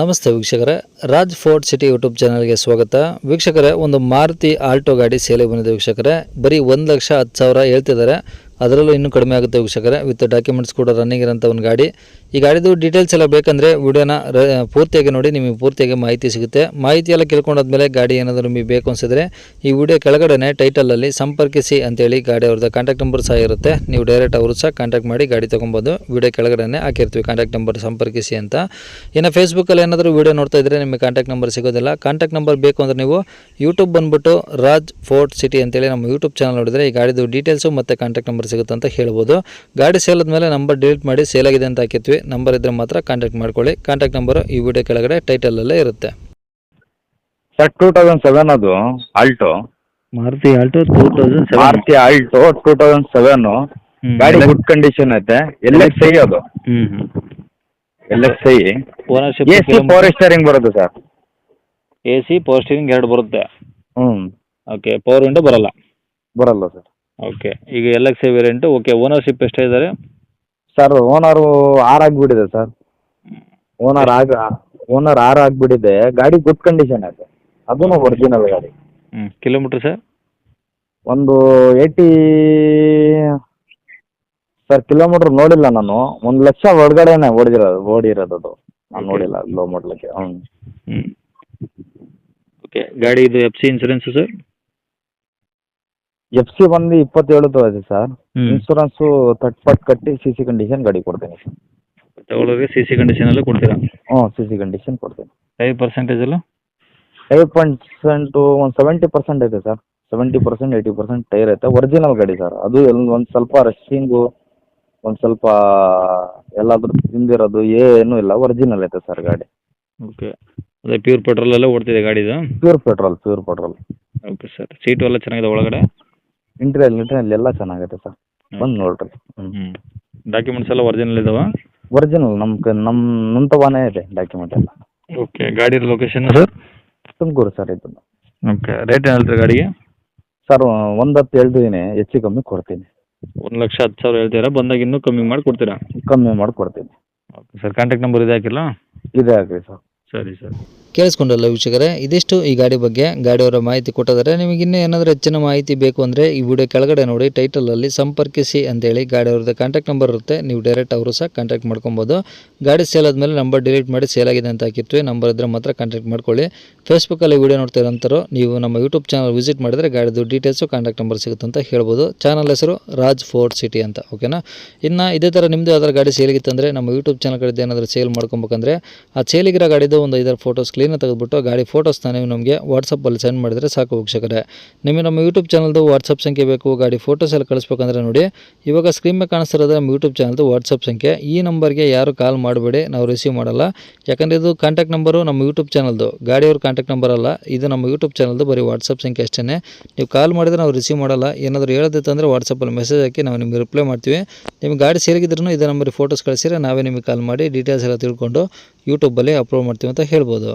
ನಮಸ್ತೆ ವೀಕ್ಷಕರೇ. Raj fort city YouTube ಚಾನಲ್ಗೆ ಸ್ವಾಗತ. ವೀಕ್ಷಕರೇ, ಒಂದು ಮಾರುತಿ ಆಲ್ಟೋ ಗಾಡಿ ಸೇಲೆ ಬಂದಿದೆ ವೀಕ್ಷಕರೇ. ಬರೀ ಒಂದು ಲಕ್ಷ ಹತ್ತು ಸಾವಿರ ಹೇಳ್ತಿದ್ದಾರೆ. ಅದರಲ್ಲೂ ಇನ್ನೂ ಕಡಿಮೆ ಆಗುತ್ತೆ ವೀಕ್ಷಕರೇ. ವಿತ್ ಡಾಕ್ಯುಮೆಂಟ್ಸ್ ಕೂಡ ರನ್ನಿಂಗ್ ಇರೋಂಥ ಒಂದು ಗಾಡಿ. ಈ ಗಾಡಿದು ಡೀಟೇಲ್ಸ್ ಎಲ್ಲ ಬೇಕಂದರೆ ವಿಡಿಯೋನ ಪೂರ್ತಿಯಾಗಿ ನೋಡಿ, ನಿಮಗೆ ಪೂರ್ತಿಯಾಗಿ ಮಾಹಿತಿ ಸಿಗುತ್ತೆ. ಮಾಹಿತಿ ಎಲ್ಲ ಕೇಳ್ಕೊಂಡಾದ್ಮೇಲೆ ಗಾಡಿ ಏನಾದರೂ ನಿಮಗೆ ಬೇಕು ಅನಿಸಿದ್ರೆ ಈ ವಿಡಿಯೋ ಕೆಳಗಡೆನೆ ಟೈಟಲಲ್ಲಿ ಸಂಪರ್ಕಿಸಿ ಅಂತೇಳಿ ಗಾಡಿ ಅವ್ರದ್ದು ಕಾಂಟ್ಯಾಕ್ಟ್ ನಂಬರ್ ಸಹ ಇರುತ್ತೆ. ನೀವು ಡೈರೆಕ್ಟ್ ಅವರು ಸಹ ಕಾಂಟ್ಯಾಕ್ಟ್ ಮಾಡಿ ಗಾಡಿ ತೊಗೊಬೋದು ವಿಡಿಯೋ ಕೆಳಗಡೆನೆ ಹಾಕಿರ್ತೀವಿ ಕಾಂಟ್ಯಾಕ್ಟ್ ನಂಬರ್ ಸಂಪರ್ಕಿಸಿ ಅಂತ. ಇನ್ನು ಫೇಸ್ಬುಕ್ಕಲ್ಲಿ ಏನಾದರೂ ವಿಡಿಯೋ ನೋಡ್ತಾ ಇದ್ದರೆ ನಿಮಗೆ ಕಾಂಟ್ಯಾಕ್ಟ್ ನಂಬರ್ ಸಿಗೋದಿಲ್ಲ. ಕಾಂಟ್ಯಾಕ್ಟ್ ನಂಬರ್ ಬೇಕು ಅಂದರೆ ನೀವು ಯೂಟ್ಯೂಬ್ ಬಂದುಬಿಟ್ಟು ರಾಜ್ ಫೋರ್ಟ್ ಸಿಟಿ ಅಂತೇಳಿ ನಮ್ಮ ಯೂಟ್ಯೂಬ್ ಚಾನಲ್ ನೋಡಿದರೆ ಈ ಗಾಡಿದು ಡೀಟೇಲ್ಸು ಮತ್ತು ಕಾಂಟ್ಯಾಕ್ಟ್ ನಂಬರ್ ಸಿಗುತ್ತೆ ಅಂತ ಹೇಳ್ಬೋದು. ಗಾಡಿ ಸೇಲ್ ಮೇಲೆ ನಂಬರ್ ಡಿಲೀಟ್ ಮಾಡಿ ಸೇಲ್ ಆಗಿದೆ ಅಂತ ಹಾಕಿರ್ತೀವಿ. ನಂಬರ್ ಇದ್ರೆ ಮಾತ್ರ ಕಾಂಟ್ಯಾಕ್ಟ್ ಮಾಡ್ಕೊಳ್ಳಿ. ಕಾಂಟ್ಯಾಕ್ಟ್ ನಂಬರ್ ಈ ವಿಡಿಯೋ ಕೆಳಗಡೆ ಟೈಟಲ್ ಅಲ್ಲೇ ಇರುತ್ತೆ. ಸರ್ ಟೂ ತೌಸಂಡ್ ಸೆವೆನ್ ಅದು Alto Maruti Alto two thousand Maruti Alto two thousand seven ಗಾಡಿ ಗುಡ್ ಕಂಡೀಷನ್ ಐತೆ. ಎಲ್ ಎಕ್ಸ್ ಐ ಅದು. ಹ್ಞೂ L X I ownership A C power steering ಬರುತ್ತೆ sir. A C power steering ಎರಡು ಬರುತ್ತೆ. ಹ್ಞೂ okay power window ಬರಲ್ಲ. ಬರಲ್ಲ ಸರ್. ಓಕೆ ಈಗ L X I variant okay ownership ಎಷ್ಟೇ ಇದ್ದಾರೆ ಸರ್ ಓನರು ಆರ್ ಆಗಿಬಿಟ್ಟಿದೆ ಸರ್ ಓನರ್ ಆಗ ಓನರ್ ಆರ್ ಆಗಿಬಿಟ್ಟಿದೆ. ಗಾಡಿ ಗುಡ್ ಕಂಡೀಷನ್ ಅದು. ಅದೂ ಒರಿಜಿನಲ್ ಗಾಡಿ. ಹ್ಞೂ ಕಿಲೋಮೀಟ್ರ್ ಸರ್ ಒಂದು ಏಯ್ಟಿ ಸರ್ ಕಿಲೋಮೀಟ್ರ್ ನೋಡಿಲ್ಲ ನಾನು. ಒಂದು ಲಕ್ಷ ಒಳಗಡೆನೆ ಓಡಿರೋದು ಓಡಿರೋದು ಅದು. ನಾನು ನೋಡಿಲ್ಲ ಲೋ ಮಾಡ್ಲಿಕ್ಕೆ ಹ್ಞೂ ಹ್ಞೂ ಓಕೆ ಗಾಡಿ ಇದು F C insurance sir F C ಬಂದು ಇಪ್ಪತ್ತೇಳು ಇದೆ ಸರ್ ಇನ್ಸೂರೆನ್ಸ್ ತಟ್ ಪಟ್ ಕಟ್ಟಿ ಸಿ ಸಿ ಕಂಡೀಷನ್ ಗಾಡಿ ಕೊಡ್ತೀನಿ ತಗೊಳ್ಳೋರಿಗೆ ಸಿ ಸಿ ಕಂಡೀಷನಲ್ಲೂ ಕೊಡ್ತೀರಾ? ಹ್ಞೂ ಸಿ ಸಿ ಕಂಡೀಷನ್ ಕೊಡ್ತೀನಿ. ಫೈವ್ ಪರ್ಸೆಂಟೇಜಲ್ಲ ಫೈವ್ ಪರ್ಸೆಂಟು ಒಂದು ಸೆವೆಂಟಿ ಪರ್ಸೆಂಟ್ ಐತೆ sir seventy percent eighty percent tyre ಐತೆ. ಒರಿಜಿನಲ್ ಗಾಡಿ ಸರ್ ಅದು ಒಂದ್ ಒಂದು ಸ್ವಲ್ಪ ರಶ್ಶಿಂಗು ಒಂದು ಸ್ವಲ್ಪ ಎಲ್ಲಾದ್ರೂ ತಿಂದಿರೋದು ಏನೂ ಇಲ್ಲ. ಒರಿಜಿನಲ್ ಐತೆ ಸರ್ ಗಾಡಿ. ಓಕೆ ಅದೇ ಪ್ಯೂರ್ ಪೆಟ್ರೋಲೆಲ್ಲ ಓಡ್ತಿದೆ ಗಾಡಿದು pure petrol pure petrol okay sir seat ಎಲ್ಲ ಚೆನ್ನಾಗಿದೆ ಒಳಗಡೆ? ಇಂಟೀರಿಯಲ್ ಇಂಟೀರಿಯಲ್ ಎಲ್ಲ ಚೆನ್ನಾಗೈತೆ ಸರ್ ಬಂದು ನೋಡ್ರಿ. ಹ್ಞೂ ಡಾಕ್ಯುಮೆಂಟ್ಸ್ ಎಲ್ಲ ಒರಿಜಿನಲ್ ಇದಾವ? ಒರಿಜಿನಲ್ ನಮ್ ಕ ನಮ್ಮ ಇದೆ ಡಾಕ್ಯುಮೆಂಟ್ ಎಲ್ಲ. ಓಕೆ ಗಾಡಿ ಲೊಕೇಶನ್ ಸರ್ ತುಮಕೂರು ಸರ್ ಇದು. ಓಕೆ ರೇಟ್ ಏನು ಹೇಳ್ತೀರಿ ಗಾಡಿಗೆ? ಸರ್ ಒಂದು ಹತ್ತು ಹೇಳ್ತಿದ್ದೀನಿ ಹೆಚ್ಚು ಕಮ್ಮಿ ಕೊಡ್ತೀನಿ. ಒಂದು ಲಕ್ಷ ಹತ್ತು ಸಾವಿರ ಹೇಳ್ತೀರಾ? ಬಂದಾಗ ಇನ್ನೂ ಕಮ್ಮಿ ಮಾಡಿ ಕೊಡ್ತೀರಾ? ಕಮ್ಮಿ ಮಾಡಿ ಕೊಡ್ತೀನಿ. ಓಕೆ ಸರ್ ಕಾಂಟ್ಯಾಕ್ಟ್ ನಂಬರ್ ಇದೆ ಹಾಕಿಲ್ಲ? ಇದೆ ಆಗಲಿ ಸರ್ ಸರಿ ಸರ್. ಕೇಳಿಸ್ಕೊಂಡಲ್ಲ ವೀಕ್ಷಕರೇ. ಇದಿಷ್ಟು ಈ ಗಾಡಿ ಬಗ್ಗೆ ಗಾಡಿಯವರ ಮಾಹಿತಿ ಕೊಟ್ಟಿದ್ದಾರೆ. ನಿಮಗೆ ಇನ್ನೂ ಏನಾದರೂ ಹೆಚ್ಚಿನ ಮಾಹಿತಿ ಬೇಕು ಅಂದರೆ ಈ ವಿಡಿಯೋ ಕೆಳಗಡೆ ನೋಡಿ ಟೈಟಲಲ್ಲಿ ಸಂಪರ್ಕಿಸಿ ಅಂತೇಳಿ ಗಾಡಿಯವ್ರದ್ದು ಕಾಂಟ್ಯಾಕ್ಟ್ ನಂಬರ್ ಇರುತ್ತೆ. ನೀವು ಡೈರೆಕ್ಟ್ ಅವರು ಸಹ ಕಾಂಟ್ಯಾಕ್ಟ್ ಮಾಡ್ಕೊಬೋದು. ಗಾಡಿ ಸೇಲ್ ಆದಮೇಲೆ ನಂಬರ್ ಡಿಲೀಟ್ ಮಾಡಿ ಸೇಲ್ ಆಗಿದೆ ಅಂತ ಹಾಕಿರ್ತೀವಿ. ನಂಬರ್ ಇದ್ದರೆ ಮಾತ್ರ ಕಾಂಟ್ಯಾಕ್ಟ್ ಮಾಡ್ಕೊಳ್ಳಿ. ಫೇಸ್ಬುಕ್ಕಲ್ಲಿ ವಿಡಿಯೋ ನೋಡ್ತಿರೋಂಥವ್ರು ನೀವು ನಮ್ಮ ಯೂಟ್ಯೂಬ್ ಚಾನಲ್ ವಿಸಿಟ್ ಮಾಡಿದರೆ ಗಾಡಿದು ಡೀಟೇಲ್ಸು ಕಾಂಟ್ಯಾಕ್ಟ್ ನಂಬರ್ ಸಿಗುತ್ತೆ ಅಂತ ಹೇಳ್ಬೋದು. ಚಾನಲ್ ಹೆಸರು ರಾಜ್ ಫೋರ್ಟ್ ಸಿಟಿ ಅಂತ ಓಕೆನಾ ಇನ್ನು ಇದೇ ಥರ ನಿಮ್ಮದು ಯಾವ್ದಾರು ಗಾಡಿ ಸೇಲಿಗಿತ್ತಂದರೆ ನಮ್ಮ ಯೂಟ್ಯೂಬ್ ಚಾನಲ್ ಕಡೆ ಏನಾದರೂ ಸೇಲ್ ಮಾಡ್ಕೊಬೇಕಂದ್ರೆ, ಆ ಸೇಲಿಗಿರೋ ಗಾಡಿದು ಒಂದು ಐದಾರು ಫೋಟೋಸ್ ಕ್ಲೀನಾಗಿ ತೆಗೆದುಬಿಟ್ಟು ಗಾಡಿ ಫೋಟೋಸ್ನ ನೀವು ನಮಗೆ ವಾಟ್ಸಪ್ಪಲ್ಲಿ ಸೆಂಡ್ ಮಾಡಿದರೆ ಸಾಕು ವೀಕ್ಷಕರೇ. ನಿಮಗೆ ನಮ್ಮ ಯೂಟ್ಯೂಬ್ ಚಾನಲ್ದು ವಾಟ್ಸಪ್ ಸಂಖ್ಯೆ ಬೇಕು, ಗಾಡಿ ಫೋಟೋಸ್ ಎಲ್ಲ ಕಳಿಸ್ಬೇಕಂದ್ರೆ ನೋಡಿ. ಇವಾಗ ಸ್ಕ್ರೀನ್ ಮೇಲೆ ಕಾಣಿಸ್ತಿರೋದ್ರೆ ನಮ್ಮ ಯೂಟ್ಯೂಬ್ ಚಾನಲ್ದು ವಾಟ್ಸಪ್ ಸಂಖ್ಯೆ. ಈ ನಂಬರ್ಗೆ ಯಾರು ಕಾಲ್ ಮಾಡಬೇಡಿ, ನಾವು ರಿಸೀವ್ ಮಾಡಲ್ಲ. ಯಾಕಂದರೆ ಇದು ಕಾಂಟ್ಯಾಕ್ಟ್ ನಂಬರು ನಮ್ಮ ಯೂಟ್ಯೂಬ್ ಚಾನಲ್ದು ಗಾಡಿಯವ್ರ ಕಾಂಟ್ಯಾಕ್ಟ್ ನಂಬರ್ ಅಲ್ಲ, ಇದು ನಮ್ಮ ಯೂಟ್ಯೂಬ್ ಚಾನಲ್ದು ಬರೀ ವಾಟ್ಸಪ್ ಸಂಖ್ಯೆ ಅಷ್ಟೇ ನೀವು ಕಾಲ್ ಮಾಡಿದ್ರೆ ನಾವು ರಿಸೀವ್ ಮಾಡಲ್ಲ. ಏನಾದರೂ ಹೇಳೋದಿತ್ತಂದರೆ ವಾಟ್ಸಪ್ಪಲ್ಲಿ ಮೆಸೇಜ್ ಹಾಕಿ ನಾವು ನಿಮಗೆ ರಿಪ್ಲೈ ಮಾಡ್ತೀವಿ. ನಿಮ್ಗೆ ಗಾಡಿ ಸೇರಿಗಿದ್ರೂ ಇದೇ ನಂಬರಿಗೆ ಫೋಟೋಸ್ ಕಳಿಸಿದ್ರೆ ನಾವೇ ನಿಮಗೆ ಕಾಲ್ ಮಾಡಿ ಡೀಟೇಲ್ಸ್ ಎಲ್ಲ ತಿಳ್ಕೊಂಡು ಯೂಟ್ಯೂಬಲ್ಲಿ ಅಪ್ಲೋಡ್ ಮಾಡ್ತೀವಿ ಅಂತ ಹೇಳ್ಬೋದು.